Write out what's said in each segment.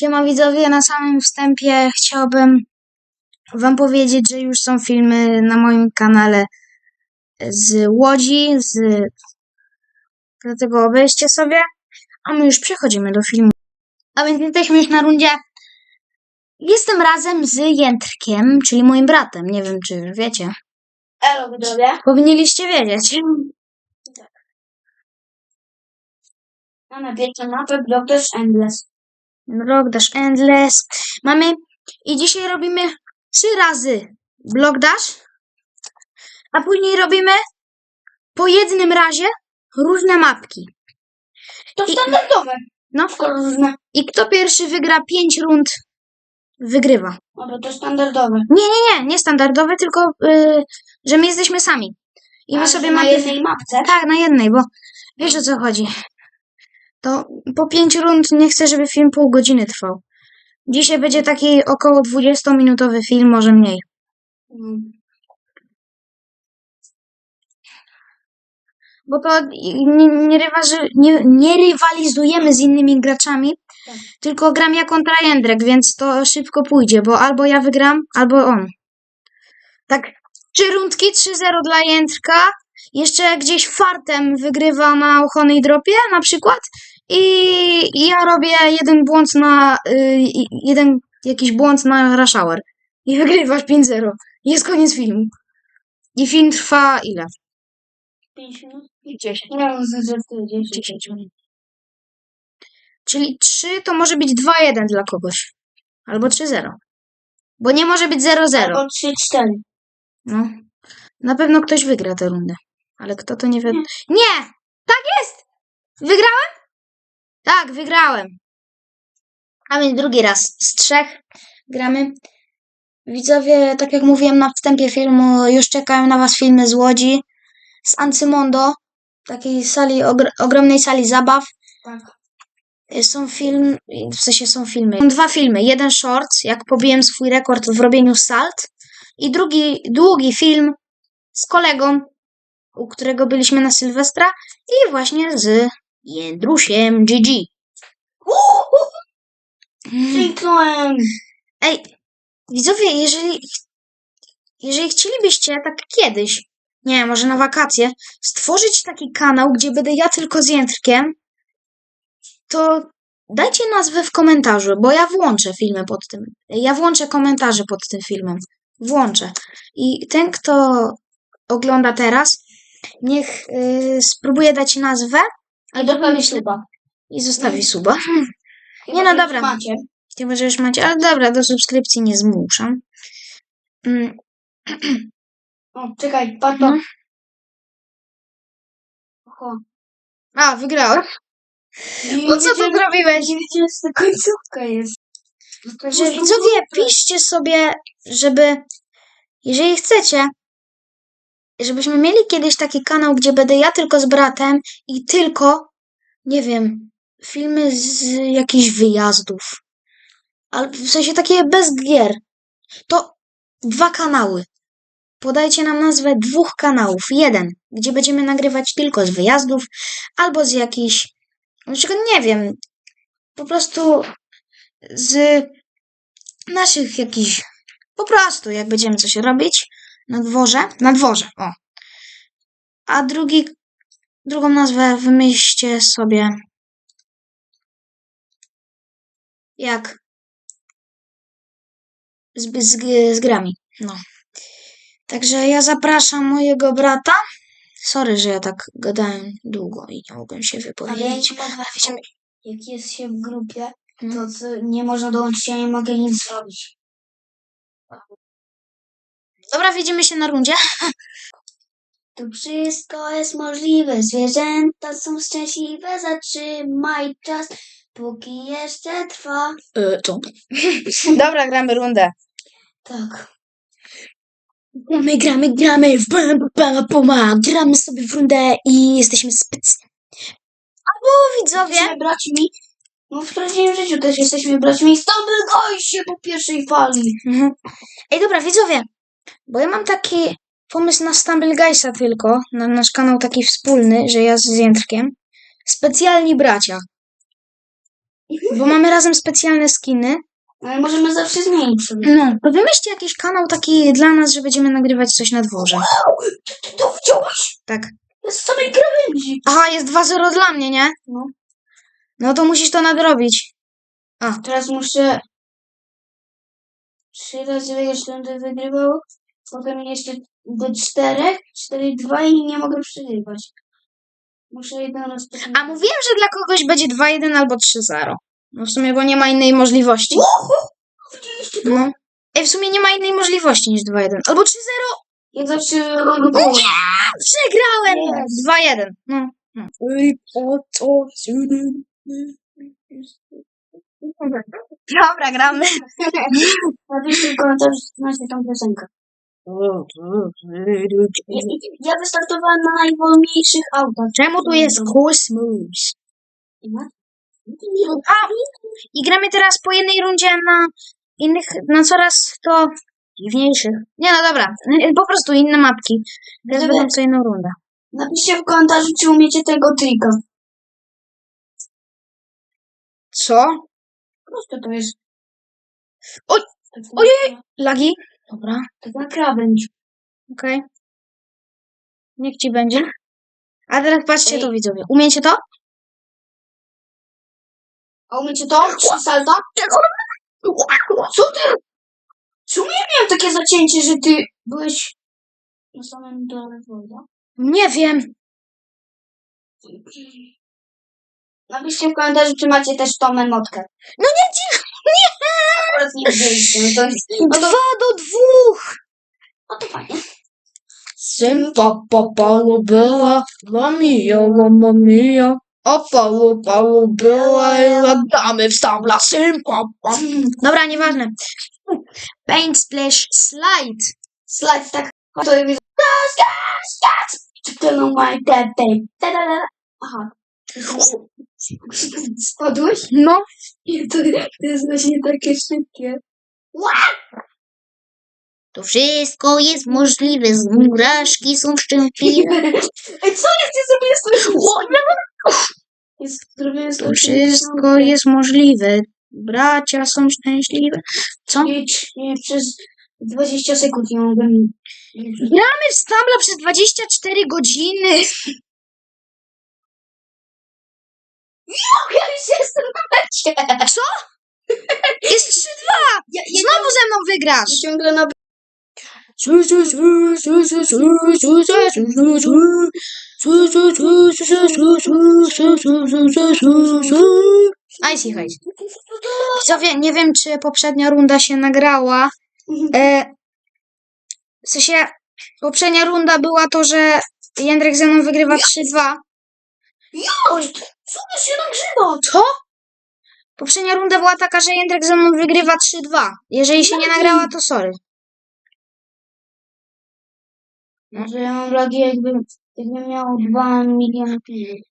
Siema widzowie, na samym wstępie chciałbym wam powiedzieć, że już są filmy na moim kanale z Łodzi, z... dlatego obejrzcie sobie, a my już przechodzimy do filmu. A więc jesteśmy już na rundzie. Jestem razem z Jędrkiem, czyli moim bratem, nie wiem czy wiecie. Elo widzowie. Powinniście wiedzieć. Mamy pierwszą mapę Blockers Endless. Block Dash Endless. Mamy i dzisiaj robimy trzy razy Block Dash, a później robimy po jednym razie różne mapki. To I- standardowe. No różne. i kto pierwszy wygra pięć rund, wygrywa. Dobra, to standardowe. Nie, nie, nie, nie standardowe, tylko y, że my jesteśmy sami. I my A, sobie na mamy. jednej mapce. Tak, na jednej, bo wiesz o co chodzi. To po pięć rund nie chcę, żeby film pół godziny trwał. Dzisiaj będzie taki około 20-minutowy film, może mniej. Bo to nie, nie, ryważy, nie, nie rywalizujemy z innymi graczami, Tak. tylko gram ja kontra Jędrek, więc to szybko pójdzie, bo albo ja wygram, albo on. Tak, trzy rundki, 3-0 dla Jędrka. Jeszcze gdzieś fartem wygrywa na Honey Dropie na przykład. I i ja robię jeden błąd na. Y, jeden jakiś błąd na Rush Hour. I wygrywasz 5-0. Jest koniec filmu. I film trwa ile? 5 minut? 10. Nie wiem, że to 10. 10 minut. Czyli 3 to może być 2-1 dla kogoś. Albo 3-0. Bo nie może być 0-0. Albo 3-4. No. Na pewno ktoś wygra tę rundę. Ale kto to nie wiadomo. Nie! Tak jest! Wygrałem? Tak, wygrałem. A więc drugi raz z trzech gramy. Widzowie, tak jak mówiłem na wstępie filmu, już czekają na was filmy z Łodzi. Z Ancymondo. Takiej sali, ogr- ogromnej sali zabaw. Tak. Są film, w sensie są filmy. Są dwa filmy. Jeden short, jak pobiłem swój rekord w robieniu salt. I drugi, długi film z kolegą, u którego byliśmy na Sylwestra. I właśnie z Jędrusiem GG. Kliknąłem. Ej, widzowie, jeżeli, jeżeli chcielibyście tak kiedyś, nie może na wakacje, stworzyć taki kanał, gdzie będę ja tylko z Jędrkiem, to dajcie nazwę w komentarzu, bo ja włączę filmy pod tym. Ja włączę komentarze pod tym filmem. Włączę. I ten, kto ogląda teraz, niech y, spróbuje dać nazwę Albo pomyśl chyba. i zostawi suba. Nie, no dobra. Macie. Że już macie, ale dobra, do subskrypcji nie zmuszam. Mm, O, czekaj, patrz to. No. Oho. A, wygrałem. No co tu zrobiłeś? Nie wiecie, że to końcówka jest. No to Że widzowie, piszcie sobie, żeby, jeżeli chcecie, żebyśmy mieli kiedyś taki kanał, gdzie będę ja tylko z bratem i tylko, nie wiem, filmy z jakichś wyjazdów. Ale w sensie takie bez gier. To dwa kanały. Podajcie nam nazwę dwóch kanałów. Jeden, gdzie będziemy nagrywać tylko z wyjazdów, albo z jakichś, na przykład, nie wiem, po prostu z naszych jakichś, po prostu, jak będziemy coś robić na dworze, na dworze, o. A drugi, drugą nazwę wymyślcie sobie jak z, z, z grami, no. Także ja zapraszam mojego brata. Sorry, że ja tak gadałem długo i nie mogłem się Ale ja wypowiedzieć. mogę, Wiecie, jak jest się w grupie, No. to co, nie można dołączyć, ja nie mogę nic zrobić. Dobra, widzimy się na rundzie. Tu wszystko jest możliwe, zwierzęta są szczęśliwe, zatrzymaj czas, póki jeszcze trwa. E, co? Dobra, gramy rundę. Tak. Gramy, gramy, gramy, w bam, bam, gramy sobie w rundę i jesteśmy specjalni. Albo widzowie, Jesteśmy braćmi. No w prawdziwym życiu też jesteśmy braćmi. Stumble się po pierwszej fali. Mhm. Ej, dobra, widzowie, bo ja mam taki pomysł na Stumble Guysa tylko, na nasz kanał taki wspólny, że ja z Jędrkiem. Specjalni bracia. Bo mamy razem specjalne skiny. Ale możemy zawsze zmienić sobie. No, to wymyślcie jakiś kanał taki dla nas, że będziemy nagrywać coś na dworze. Ty to widziałeś? Tak. Jest samej krawędzi. Aha, jest 2-0 dla mnie, nie? No. No to musisz to nadrobić. Teraz muszę trzy razy wygrać, będę wygrywał. Potem jeszcze do czterech, cztery, dwa i nie mogę przerywać. Muszę jeden raz potem... A mówiłem, że dla kogoś będzie 2-1 albo 3-0. No w sumie, bo nie ma innej możliwości. Widzieliście to? No. Ej, w sumie nie ma innej możliwości niż 2-1. Albo 3-0. Ja zawsze robię połowę. Przegrałem! Yes. 2-1. No. no. Dobra, gramy. Napiszcie w komentarzu, czy znacie tą piosenkę. Ja, wystartowałem na najwolniejszych autach. Czemu tu jest kosmos? A, I gramy teraz po jednej rundzie na innych, na coraz to dziwniejszych. Nie no dobra, po prostu inne mapki. Teraz będą co inną rundę. Napiszcie w komentarzu, czy umiecie tego trika. Co? Proste to jest. Oj! Ojej! Lagi? Dobra, Tak na krawędź. okej. Niech ci będzie. A teraz patrzcie Ej. to widzowie. Umiecie to? A umiecie to? Trzy salta? Co ty? Czemu ja miałem takie zacięcie, że ty byłeś na samym dole woda? Nie wiem. Napiszcie w komentarzu, czy macie też tą emotkę. No nie ci... Akurat nie no to, no to, Dwa do dwóch! no to fajnie. Sympa papalu była, lamija lamamija. A palu palu była i ladamy w stabla sympa. Dobra, nieważne. Paint splash slide. Slajd, tak. To jest... Gas, gas, gas! Czekano my tete. Aha. Spadłeś? No. I to, to jest właśnie takie szybkie. To wszystko jest możliwe, muraszki są szczęśliwe. Ej, co jest? Ja sobie. Jest, zrobiłem To wszystko jest możliwe. Bracia są szczęśliwe. Co? Nie, nie, przez 20 sekund nie mogłem... Gramy w Stambla przez 24 godziny. Ja już jestem na mecie! Co? Jest 3-2. Ja, ja, Znowu ze mną wygrasz. ja ciągle na... Icy Height. Widzowie, nie wiem, czy poprzednia runda się nagrała. E, w sensie, poprzednia runda była to, że Jędrek ze mną wygrywa 3-2. Oj, co to się nagrywa? Co? Poprzednia runda była taka, że Jędrek ze mną wygrywa 3-2. Jeżeli się nie nagrała, to sorry. Może ja mam lagi jakbym, jakbym miał 2 miliony pieniędzy.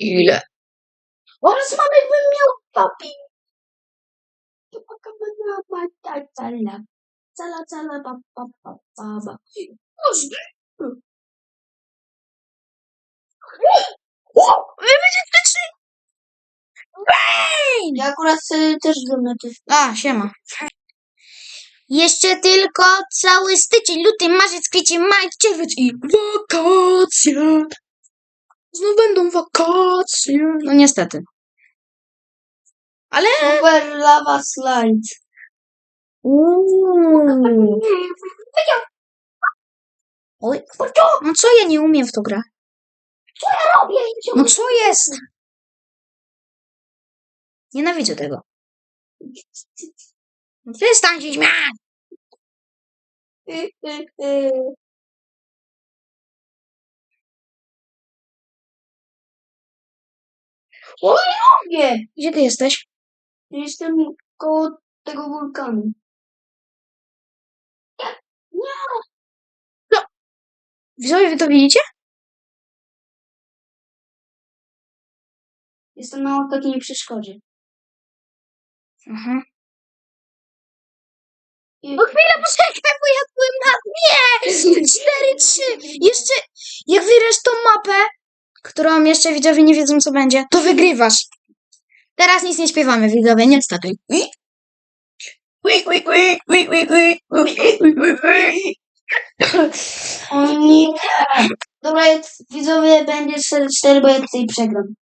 Ile? Oraz mam jakbym miał papi. Cala, cala, cala, pa, pa, pa, pa, pa. Wy będziecie trzy! Ja akurat y, też zrobię ty. A, siema. Jeszcze tylko cały styczeń, luty, marzec, kwiecień, maj, czerwiec i wakacje. Znów będą wakacje. No niestety. Ale... Super lava slide. Uuu. Oj. No co ja nie umiem w to grać? Robię No co jest? Nienawidzę tego. No Przestań się śmiać! Nie, Gdzie ty jesteś? jestem koło tego wulkanu. Widzowie, wy to widzicie? Jestem na ostatniej przeszkodzie. Aha. I- No chwilę, poczekaj, bo ja byłem na dnie! 4-3! Jeszcze, jak wygrasz tą mapę, którą jeszcze widzowie nie wiedzą, co będzie, to wygrywasz. Teraz nic nie śpiewamy, widzowie, niestety. O nie. Dobra, widzowie będzie 4-4, bo ja tutaj przegram.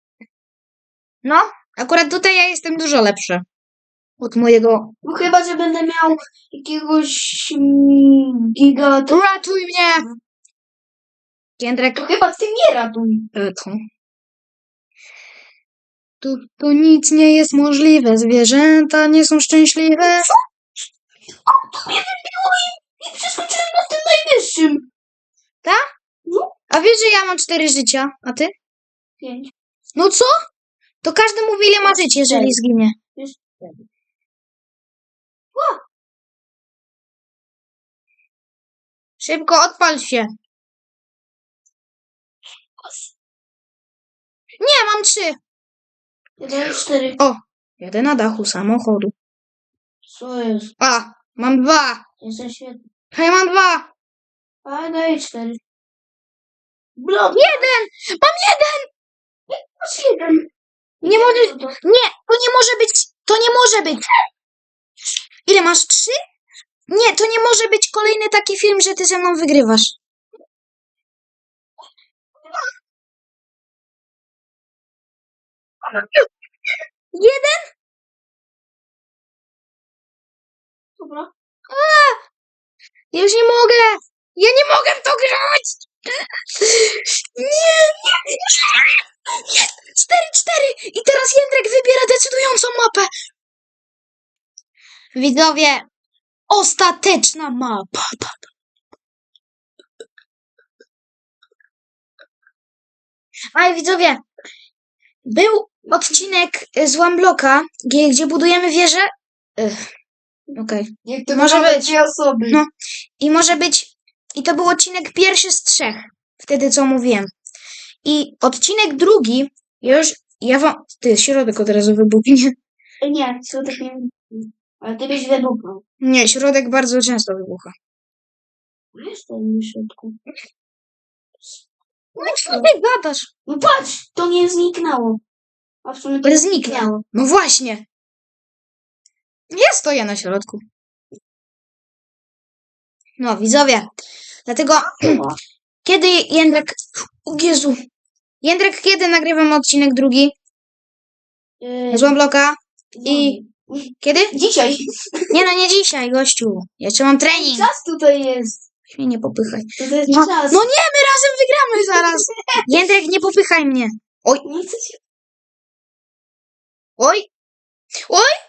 No, akurat tutaj ja jestem dużo lepszy. Od mojego... No chyba, że będę miał jakiegoś mm, giga... Ratuj mnie! Jędrek, to chyba ty mnie ratuj. Tu. Tu, tu nic nie jest możliwe. Zwierzęta nie są szczęśliwe. To mnie wybiło i, i przeskoczyłem na tym najwyższym. A wiesz, że ja mam cztery życia, a ty? Pięć. No co? To każdy mówi, ile ma życie, jeżeli zginie. Cztery. Szybko, odpal się. Nie, mam trzy. Jeden, cztery. Jadę na dachu samochodu. Co jest? A, mam dwa. Jestem świetny. Ja mam dwa. A daję cztery. Blok. Jeden! Mam jeden! Masz jeden. Nie to- Nie, to nie może być. To nie może być. Ile masz? Trzy? Nie, to nie może być kolejny taki film, że ty ze mną wygrywasz. Jeden? Dobra. Ja już nie mogę. Ja nie mogę w to grać. Nie, nie, nie. nie. Cztery, cztery. I teraz Jędrek wybiera decydującą mapę. Widzowie, ostateczna mapa. Ale widzowie, był odcinek z Łambloka, gdzie, gdzie budujemy wieżę. Ech, Okej. Jak to Może być. osoby. No. I może być. I to był odcinek pierwszy z trzech. Wtedy co mówiłem. I odcinek drugi, już. Ja wam. Ty, środek od razu wybuchnie. Nie, środek nie Ale ty byś wybuchał. Nie, środek bardzo często wybucha. Wiesz, to w środku. No co ty gadasz? No patrz, to nie zniknęło. A w sumie to Ale zniknie. No właśnie. Ja stoję na środku. No, widzowie. Dlatego, kiedy Jędrek. O Jezu. Jędrek, kiedy nagrywamy odcinek drugi Yy, z Łambloka? I kiedy? Dzisiaj. Nie no, nie dzisiaj, gościu. Jeszcze mam trening. Czas tutaj jest. Mnie nie popychaj. To jest No, czas. no nie, my razem wygramy zaraz. Jędrek, nie popychaj mnie. Nie chcę się... Oj. Oj.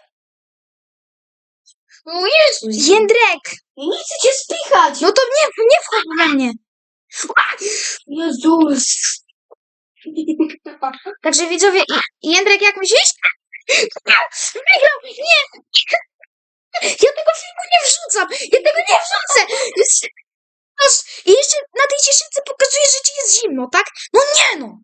O Jezus. Jędrek. Ja nie chcę cię spychać. No to nie, nie wchodź we mnie. Jezus. Także widzowie, i- Jędrek, jak myślisz? Wygrał! Nie! Ja tego filmu nie wrzucam! Ja tego nie wrzucę! Jest- Aż- I jeszcze na tej cieszynce pokazuje, że ci jest zimno, tak? No nie no!